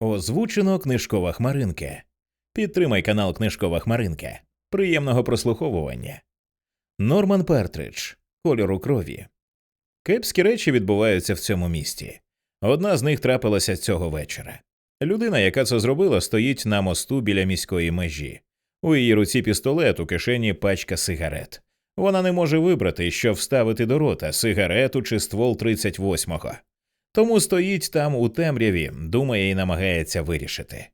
Озвучено книжкова хмаринка. Підтримай канал Книжкова Хмаринка. Приємного прослуховування. Норман Партридж. Кольору крові. Кепські речі відбуваються в цьому місті. Одна з них трапилася цього вечора. Людина, яка це зробила, стоїть на мосту біля міської межі. У її руці пістолет, у кишені пачка сигарет. Вона не може вибрати, що вставити до рота сигарету чи ствол 38-го. Тому стоїть там у темряві, думає і намагається вирішити.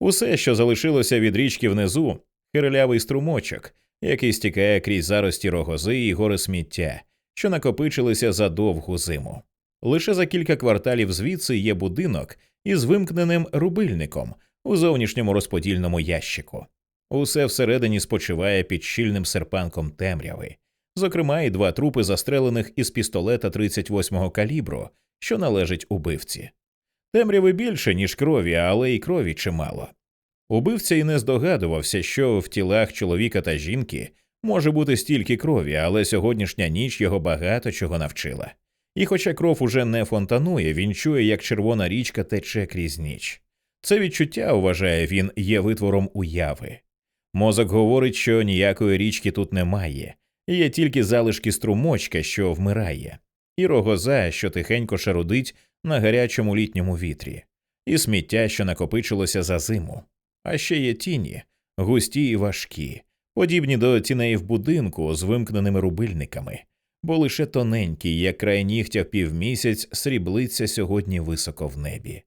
Усе, що залишилося від річки внизу, хирлявий струмочок, який стікає крізь зарості рогози і гори сміття, що накопичилися за довгу зиму. Лише за кілька кварталів звідси є будинок із вимкненим рубильником у зовнішньому розподільному ящику. Усе всередині спочиває під щільним серпанком темряви, зокрема, і два трупи застрелених із пістолета 38-го калібру, що належить убивці. Темряви більше, ніж крові, але й крові чимало. Убивця і не здогадувався, що в тілах чоловіка та жінки може бути стільки крові, але сьогоднішня ніч його багато чого навчила. І хоча кров уже не фонтанує, він чує, як червона річка тече крізь ніч. Це відчуття, вважає він, є витвором уяви. Мозок говорить, що ніякої річки тут немає, є тільки залишки струмочка, що вмирає, і рогоза, що тихенько шарудить на гарячому літньому вітрі, і сміття, що накопичилося за зиму. А ще є тіні, густі і важкі, подібні до тіней в будинку з вимкненими рубильниками, бо лише тоненький, як край нігтя півмісяць, сріблиться сьогодні високо в небі.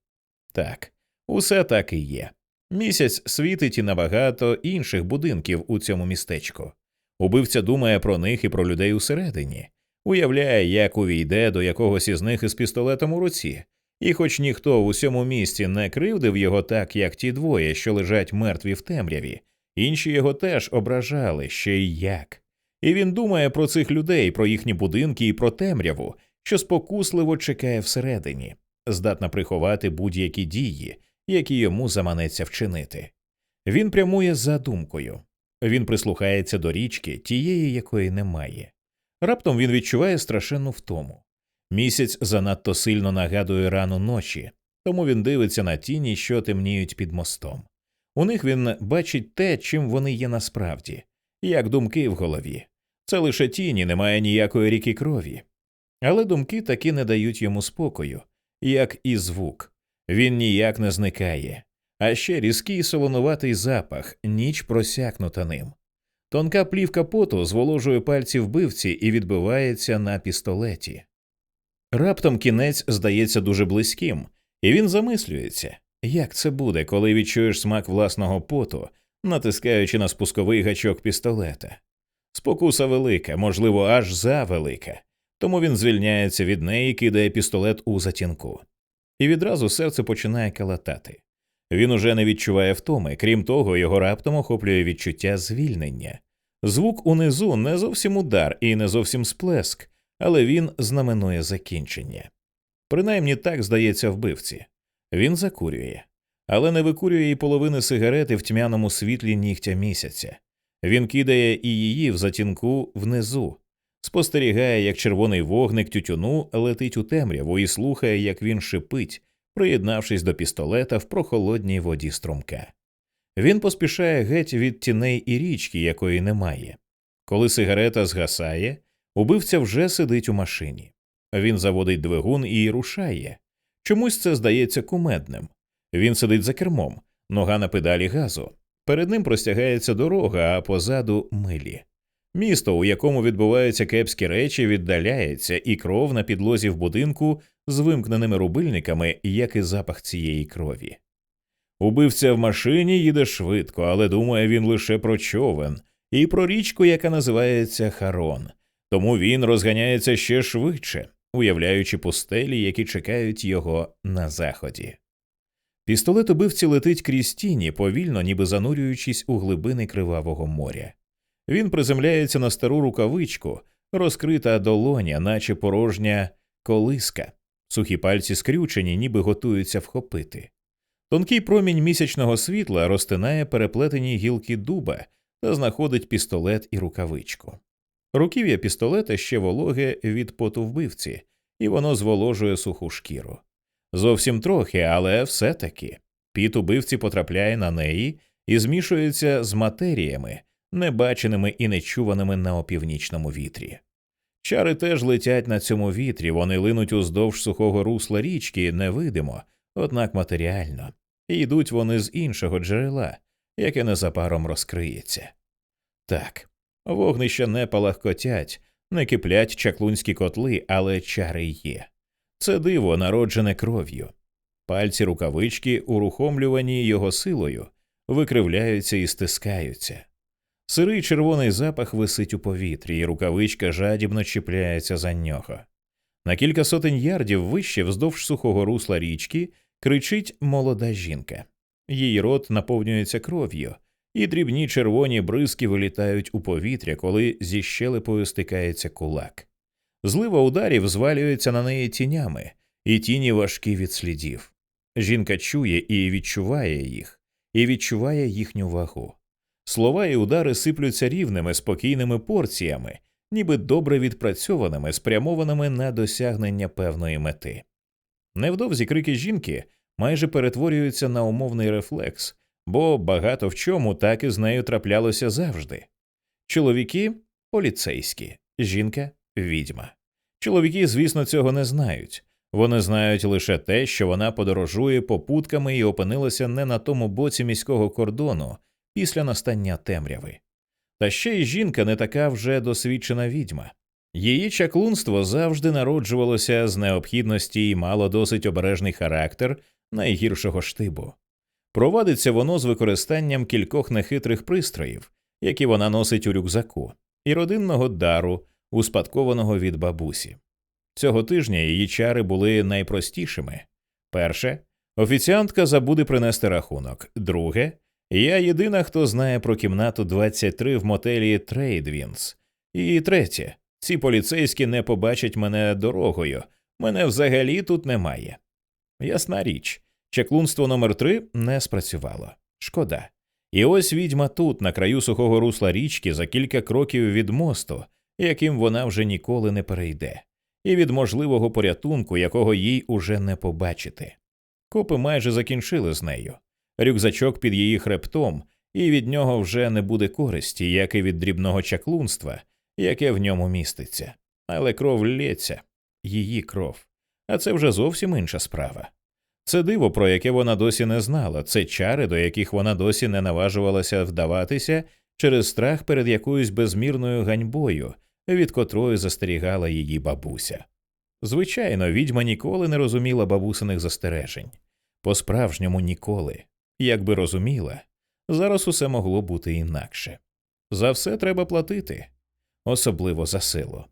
Так, усе так і є. Місяць світить і набагато інших будинків у цьому містечку. Убивця думає про них і про людей усередині, уявляє, як увійде до якогось із них із пістолетом у руці, і, хоч ніхто в усьому місті не кривдив його так, як ті двоє, що лежать мертві в темряві, інші його теж ображали ще й як. І він думає про цих людей, про їхні будинки і про темряву, що спокусливо чекає всередині, здатна приховати будь-які дії, які йому заманеться вчинити. Він прямує за думкою. Він прислухається до річки, тієї, якої немає. Раптом він відчуває страшенну втому. Місяць занадто сильно нагадує рану ночі, тому він дивиться на тіні, що темніють під мостом. У них він бачить те, чим вони є насправді, як думки в голові. Це лише тіні, немає ніякої ріки крові. Але думки таки не дають йому спокою, як і звук. Він ніяк не зникає, а ще різкий солонуватий запах, ніч просякнута ним. Тонка плівка поту зволожує пальці вбивці і відбивається на пістолеті. Раптом кінець здається дуже близьким, і він замислюється, як це буде, коли відчуєш смак власного поту, натискаючи на спусковий гачок пістолета. Спокуса велика, можливо, аж завелика, тому він звільняється від неї, кидає пістолет у затінку. І відразу серце починає калатати. Він уже не відчуває втоми, крім того, його раптом охоплює відчуття звільнення. Звук унизу не зовсім удар і не зовсім сплеск, але він знаменує закінчення. Принаймні так здається вбивці. Він закурює, але не викурює і половини сигарети в тьмяному світлі нігтя місяця. Він кидає і її в затінку внизу, спостерігає, як червоний вогник тютюну летить у темряву і слухає, як він шипить, приєднавшись до пістолета в прохолодній воді струмка. Він поспішає геть від тіней і річки, якої немає. Коли сигарета згасає, убивця вже сидить у машині. Він заводить двигун і рушає. Чомусь це здається кумедним. Він сидить за кермом, нога на педалі газу. Перед ним простягається дорога, а позаду милі. Місто, у якому відбуваються кепські речі, віддаляється, і кров на підлозі в будинку з вимкненими рубильниками, як і запах цієї крові. Убивця в машині їде швидко, але думає він лише про човен і про річку, яка називається Харон, тому він розганяється ще швидше, уявляючи пустелі, які чекають його на заході. Пістолет убивці летить крізь тіні, повільно, ніби занурюючись у глибини кривавого моря. Він приземляється на стару рукавичку, розкрита долоня, наче порожня колиска, сухі пальці скрючені, ніби готуються вхопити. Тонкий промінь місячного світла розтинає переплетені гілки дуба та знаходить пістолет і рукавичку. Руків'я пістолета ще вологе від поту вбивці, і воно зволожує суху шкіру. Зовсім трохи, але все таки. Піт убивці потрапляє на неї і змішується з матеріями, небаченими і нечуваними на опівнічному вітрі. Чари теж летять на цьому вітрі, вони линуть уздовж сухого русла річки невидимо, однак матеріально, і йдуть вони з іншого джерела, яке незабаром розкриється. Так, вогнища не палахкотять, не киплять чаклунські котли, але чари є. Це диво, народжене кров'ю. Пальці рукавички, урухомлювані його силою, викривляються і стискаються. Сирий червоний запах висить у повітрі, і рукавичка жадібно чіпляється за нього. На кілька сотень ярдів вище вздовж сухого русла річки кричить молода жінка. Її рот наповнюється кров'ю, і дрібні червоні бризки вилітають у повітря, коли зі щелепою стикається кулак. Злива ударів звалюється на неї тінями, і тіні важкі від слідів. Жінка чує і відчуває їх, і відчуває їхню вагу. Слова і удари сиплються рівними, спокійними порціями, ніби добре відпрацьованими, спрямованими на досягнення певної мети. Невдовзі крики жінки майже перетворюються на умовний рефлекс, бо багато в чому так і з нею траплялося завжди. Чоловіки поліцейські, жінка відьма. Чоловіки, звісно, цього не знають. Вони знають лише те, що вона подорожує попутками і опинилася не на тому боці міського кордону після настання темряви. Та ще й жінка не така вже досвідчена відьма. Її чаклунство завжди народжувалося з необхідності і мало досить обережний характер найгіршого штибу. Провадиться воно з використанням кількох нехитрих пристроїв, які вона носить у рюкзаку, і родинного дару, успадкованого від бабусі. Цього тижня її чари були найпростішими перше, офіціантка забуде принести рахунок, друге, я єдина, хто знає про кімнату 23 в мотелі Трейдвінс. І третє, ці поліцейські не побачать мене дорогою, мене взагалі тут немає. Ясна річ, чеклунство номер 3 не спрацювало. Шкода. І ось відьма тут, на краю сухого русла річки, за кілька кроків від мосту, яким вона вже ніколи не перейде, і від можливого порятунку, якого їй уже не побачити. Копи майже закінчили з нею рюкзачок під її хребтом, і від нього вже не буде користі, як і від дрібного чаклунства, яке в ньому міститься. Але кров лється, її кров. А це вже зовсім інша справа. Це диво, про яке вона досі не знала, це чари, до яких вона досі не наважувалася вдаватися через страх перед якоюсь безмірною ганьбою, від котрої застерігала її бабуся. Звичайно, відьма ніколи не розуміла бабусиних застережень, по справжньому ніколи. Якби розуміла, зараз усе могло бути інакше. За все треба платити, особливо за силу.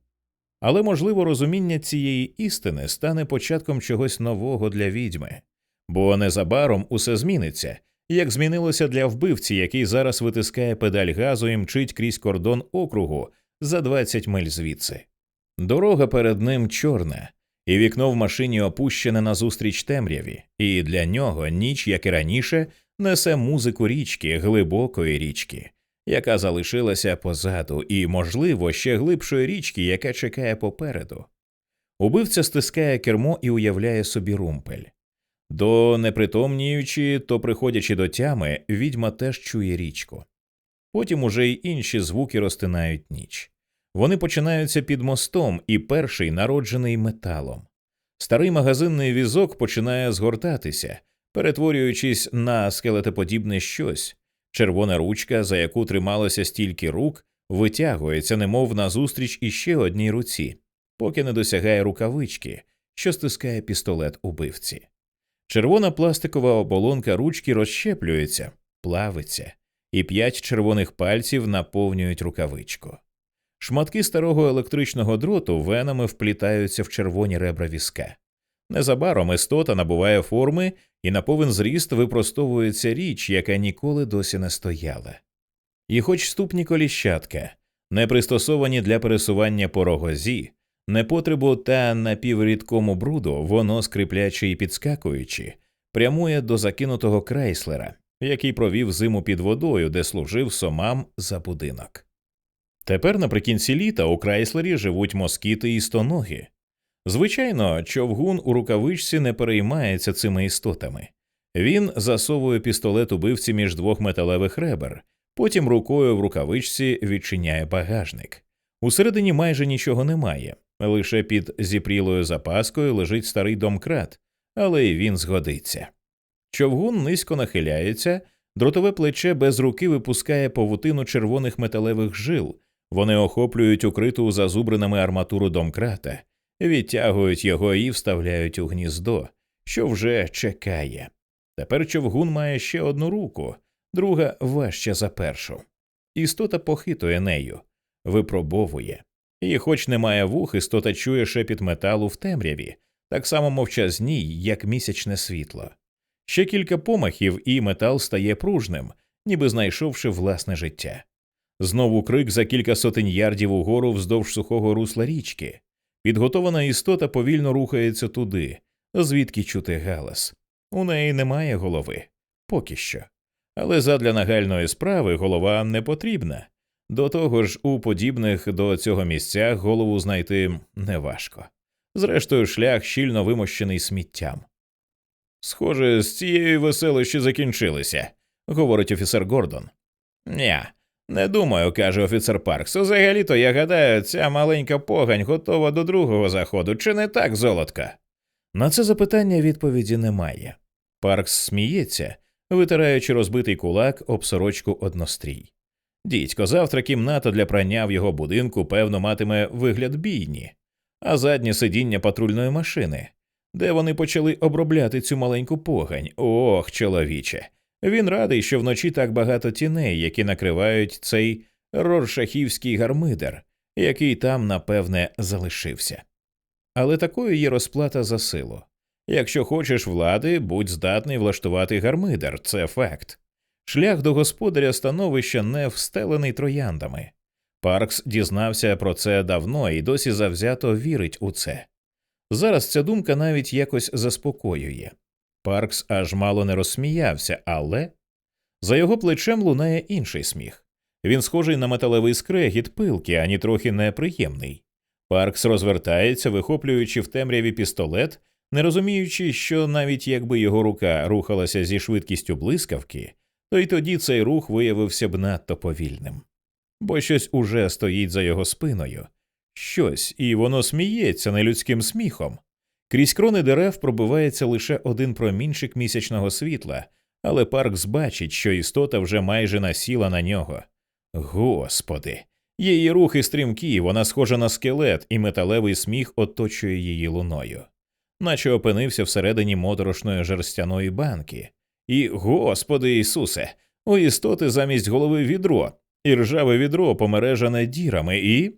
Але, можливо, розуміння цієї істини стане початком чогось нового для відьми, бо незабаром усе зміниться, як змінилося для вбивці, який зараз витискає педаль газу і мчить крізь кордон округу за 20 миль звідси. Дорога перед ним чорна, і вікно в машині опущене назустріч темряві, і для нього ніч, як і раніше, несе музику річки, глибокої річки, яка залишилася позаду, і, можливо, ще глибшої річки, яка чекає попереду. Убивця стискає кермо і уявляє собі румпель. До непритомніючи, то приходячи до тями, відьма теж чує річку. Потім уже й інші звуки розтинають ніч. Вони починаються під мостом, і перший народжений металом. Старий магазинний візок починає згортатися, перетворюючись на скелетоподібне щось. Червона ручка, за яку трималося стільки рук, витягується, немов назустріч іще одній руці, поки не досягає рукавички, що стискає пістолет убивці. Червона пластикова оболонка ручки розщеплюється, плавиться, і п'ять червоних пальців наповнюють рукавичку. Шматки старого електричного дроту венами вплітаються в червоні ребра візка. Незабаром істота набуває форми і на повен зріст випростовується річ, яка ніколи досі не стояла. І хоч ступні коліщатка, не пристосовані для пересування по рогозі, непотребу та напіврідкому бруду, воно, скрипляче і підскакуючи, прямує до закинутого крейслера, який провів зиму під водою, де служив сомам за будинок. Тепер наприкінці літа у крайслері живуть москіти і стоноги. Звичайно, човгун у рукавичці не переймається цими істотами. Він засовує пістолет убивці між двох металевих ребер, потім рукою в рукавичці відчиняє багажник. Усередині майже нічого немає, лише під зіпрілою запаскою лежить старий домкрат, але й він згодиться. Човгун низько нахиляється, дротове плече без руки випускає павутину червоних металевих жил, вони охоплюють укриту зазубринами арматуру домкрата, відтягують його і вставляють у гніздо, що вже чекає. Тепер човгун має ще одну руку, друга важча за першу. Істота похитує нею, випробовує. І, хоч немає вух, істота чує шепіт металу в темряві, так само мовчазній, як місячне світло. Ще кілька помахів, і метал стає пружним, ніби знайшовши власне життя. Знову крик за кілька сотень ярдів угору вздовж сухого русла річки. Підготована істота повільно рухається туди, звідки чути галас. У неї немає голови поки що. Але задля нагальної справи голова не потрібна. До того ж, у подібних до цього місцях голову знайти неважко. Зрештою, шлях щільно вимощений сміттям. Схоже, з цієї веселищі закінчилися, говорить офіцер Гордон. Ня, не думаю, каже офіцер Паркс. Взагалі то я гадаю, ця маленька погань готова до другого заходу, чи не так, золотка? На це запитання відповіді немає. Паркс сміється, витираючи розбитий кулак об сорочку однострій. Дідько, завтра кімната для прання в його будинку, певно, матиме вигляд бійні, а заднє сидіння патрульної машини, де вони почали обробляти цю маленьку погань. Ох, чоловіче. Він радий, що вночі так багато тіней, які накривають цей роршахівський гармидер, який там, напевне, залишився. Але такою є розплата за силу. Якщо хочеш влади, будь здатний влаштувати гармидер, це факт. Шлях до господаря становища не встелений трояндами. Паркс дізнався про це давно і досі завзято вірить у це. Зараз ця думка навіть якось заспокоює. Паркс аж мало не розсміявся, але за його плечем лунає інший сміх. Він схожий на металевий скрегіт пилки, ані трохи неприємний. Паркс розвертається, вихоплюючи в темряві пістолет, не розуміючи, що навіть якби його рука рухалася зі швидкістю блискавки, то й тоді цей рух виявився б надто повільним. Бо щось уже стоїть за його спиною, щось, і воно сміється нелюдським сміхом. Крізь крони дерев пробивається лише один промінчик місячного світла, але Паркс бачить, що істота вже майже насіла на нього. Господи, її рухи стрімкі, вона схожа на скелет, і металевий сміх оточує її луною, наче опинився всередині моторошної жерстяної банки. І, Господи Ісусе, у істоти замість голови відро, і ржаве відро помережане дірами, і.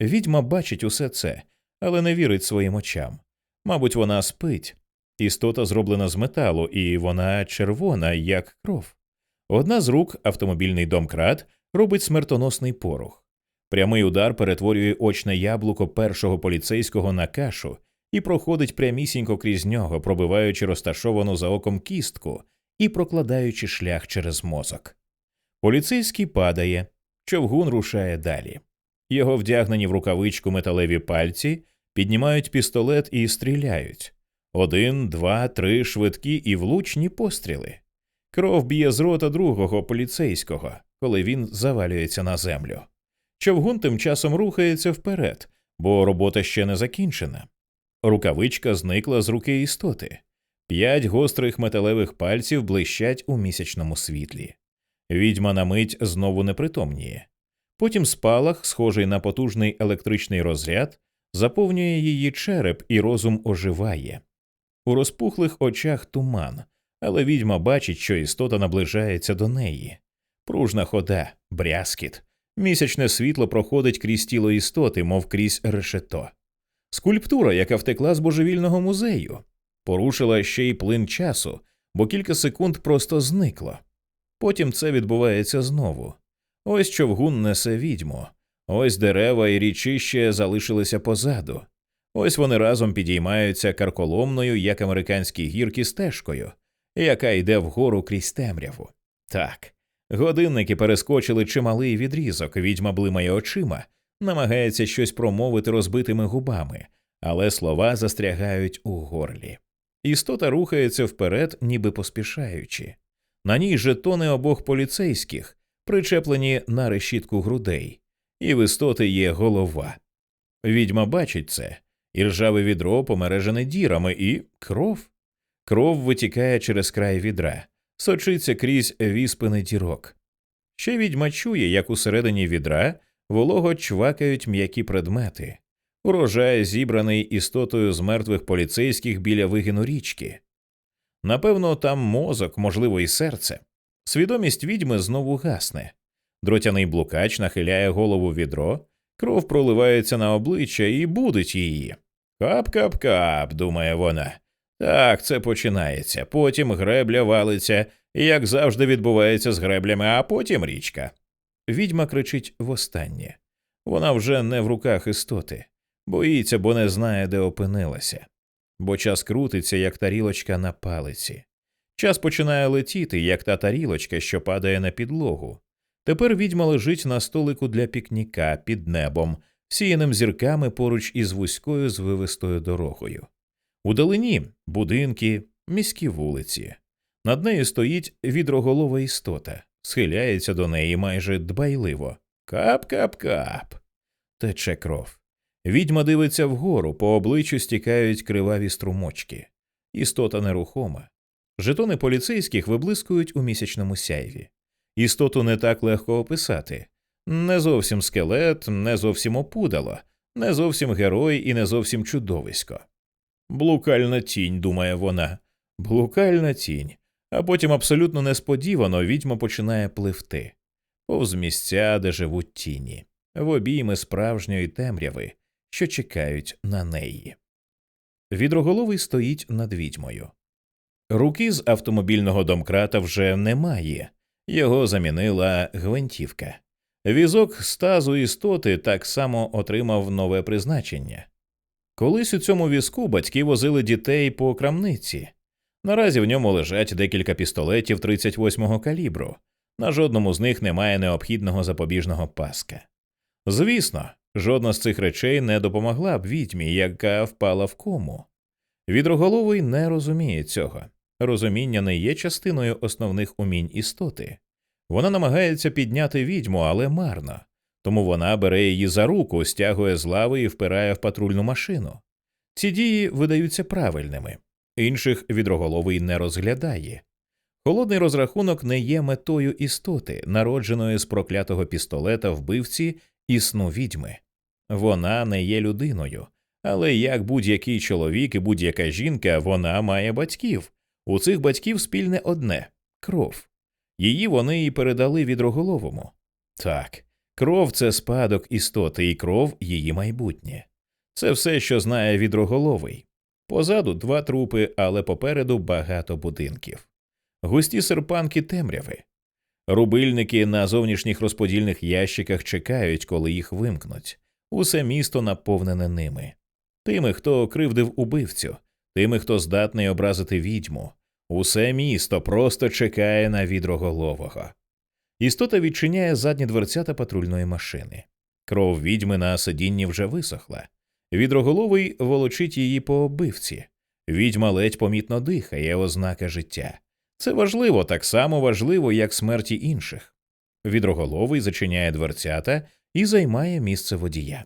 Відьма бачить усе це, але не вірить своїм очам. Мабуть, вона спить. Істота зроблена з металу, і вона червона, як кров. Одна з рук, автомобільний домкрат, робить смертоносний порох. Прямий удар перетворює очне яблуко першого поліцейського на кашу і проходить прямісінько крізь нього, пробиваючи розташовану за оком кістку і прокладаючи шлях через мозок. Поліцейський падає, човгун рушає далі. Його вдягнені в рукавичку металеві пальці піднімають пістолет і стріляють. Один, два, три швидкі і влучні постріли. Кров б'є з рота другого поліцейського, коли він завалюється на землю. Човгун тим часом рухається вперед, бо робота ще не закінчена. Рукавичка зникла з руки істоти. П'ять гострих металевих пальців блищать у місячному світлі. Відьма на мить знову непритомніє. Потім спалах, схожий на потужний електричний розряд, заповнює її череп і розум оживає. У розпухлих очах туман, але відьма бачить, що істота наближається до неї. Пружна хода, брязкіт. Місячне світло проходить крізь тіло істоти, мов крізь решето. Скульптура, яка втекла з божевільного музею, порушила ще й плин часу, бо кілька секунд просто зникло. Потім це відбувається знову. Ось човгун несе відьму, ось дерева і річище залишилися позаду. Ось вони разом підіймаються карколомною, як американські гірки стежкою, яка йде вгору крізь темряву. Так, годинники перескочили чималий відрізок, відьма блимає очима, намагається щось промовити розбитими губами, але слова застрягають у горлі. Істота рухається вперед, ніби поспішаючи. На ній жетони обох поліцейських, причеплені на решітку грудей, і в істоти є голова. Відьма бачить це, і ржаве відро помережене дірами, і кров. Кров витікає через край відра, сочиться крізь віспини дірок. Ще відьма чує, як усередині відра волого чвакають м'які предмети, урожай зібраний істотою з мертвих поліцейських біля вигину річки. Напевно, там мозок, можливо, і серце. Свідомість відьми знову гасне. Дротяний блукач нахиляє голову в відро, кров проливається на обличчя і будить її. Кап-кап-кап, думає вона. Так, це починається. Потім гребля валиться, як завжди відбувається з греблями, а потім річка. Відьма кричить востаннє. Вона вже не в руках істоти, боїться, бо не знає, де опинилася. Бо час крутиться, як тарілочка на палиці. Час починає летіти, як та тарілочка, що падає на підлогу. Тепер відьма лежить на столику для пікніка під небом, сіяним зірками поруч із вузькою звивистою дорогою. Удалині будинки, міські вулиці. Над нею стоїть відроголова істота, схиляється до неї майже дбайливо. Кап-кап-кап. Тече кров. Відьма дивиться вгору, по обличчю стікають криваві струмочки. Істота нерухома. Жетони поліцейських виблискують у місячному сяйві. Істоту не так легко описати. Не зовсім скелет, не зовсім опудало, не зовсім герой і не зовсім чудовисько. Блукальна тінь, думає вона, блукальна тінь. А потім абсолютно несподівано відьма починає пливти повз місця, де живуть тіні, в обійми справжньої темряви, що чекають на неї. Відроголовий стоїть над відьмою. Руки з автомобільного домкрата вже немає, його замінила гвинтівка. Візок стазу істоти так само отримав нове призначення. Колись у цьому візку батьки возили дітей по крамниці. Наразі в ньому лежать декілька пістолетів 38-го калібру, на жодному з них немає необхідного запобіжного паска. Звісно, жодна з цих речей не допомогла б відьмі, яка впала в кому. Відроголовий не розуміє цього. Розуміння не є частиною основних умінь істоти. Вона намагається підняти відьму, але марно, тому вона бере її за руку, стягує з лави і впирає в патрульну машину. Ці дії видаються правильними, інших відроголовий не розглядає. Холодний розрахунок не є метою істоти, народженої з проклятого пістолета вбивці і сну відьми. Вона не є людиною, але як будь-який чоловік і будь-яка жінка вона має батьків. У цих батьків спільне одне кров. Її вони і передали відроголовому. Так, кров це спадок істоти, і кров її майбутнє. Це все, що знає відроголовий. Позаду два трупи, але попереду багато будинків густі серпанки темряви. Рубильники на зовнішніх розподільних ящиках чекають, коли їх вимкнуть. Усе місто наповнене ними. Тими, хто кривдив убивцю, тими, хто здатний образити відьму. Усе місто просто чекає на відроголового. Істота відчиняє задні дверцята патрульної машини. Кров відьми на сидінні вже висохла. Відроголовий волочить її по оббивці. Відьма ледь помітно дихає, ознака життя. Це важливо, так само важливо, як смерті інших. Відроголовий зачиняє дверцята і займає місце водія.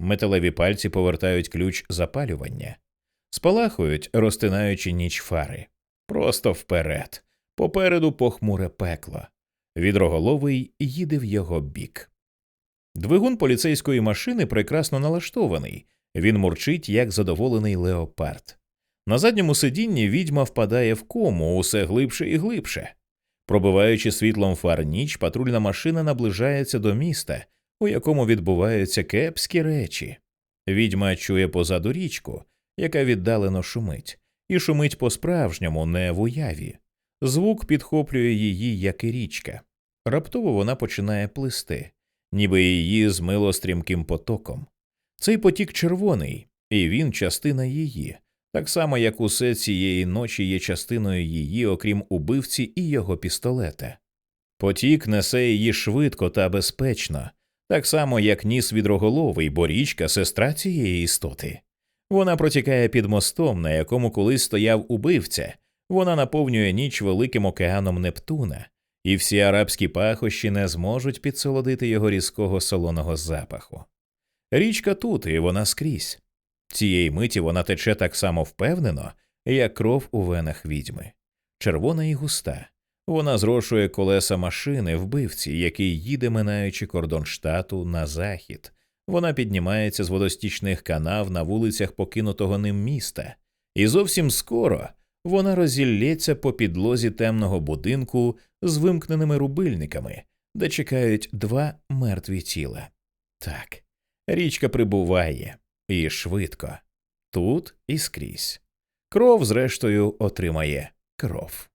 Металеві пальці повертають ключ запалювання, спалахують, розтинаючи ніч фари. Просто вперед. Попереду похмуре пекло. Відроголовий їде в його бік. Двигун поліцейської машини прекрасно налаштований, він мурчить, як задоволений леопард. На задньому сидінні відьма впадає в кому усе глибше і глибше. Пробиваючи світлом фар ніч, патрульна машина наближається до міста, у якому відбуваються кепські речі. Відьма чує позаду річку, яка віддалено шумить, і шумить по справжньому, не в уяві. Звук підхоплює її, як і річка. Раптово вона починає плисти, ніби її змило стрімким потоком. Цей потік червоний, і він частина її так само як усе цієї ночі є частиною її, окрім убивці і його пістолета. Потік несе її швидко та безпечно, так само як ніс відроголовий, бо річка сестра цієї істоти. Вона протікає під мостом, на якому колись стояв убивця. Вона наповнює ніч великим океаном Нептуна, і всі арабські пахощі не зможуть підсолодити його різкого солоного запаху. Річка тут, і вона скрізь. Цієї миті вона тече так само впевнено, як кров у венах відьми, червона і густа. Вона зрошує колеса машини вбивці, який їде, минаючи кордон штату на захід. Вона піднімається з водостічних канав на вулицях покинутого ним міста, і зовсім скоро вона розіллється по підлозі темного будинку з вимкненими рубильниками, де чекають два мертві тіла. Так, річка прибуває і швидко, тут і скрізь. Кров, зрештою, отримає кров.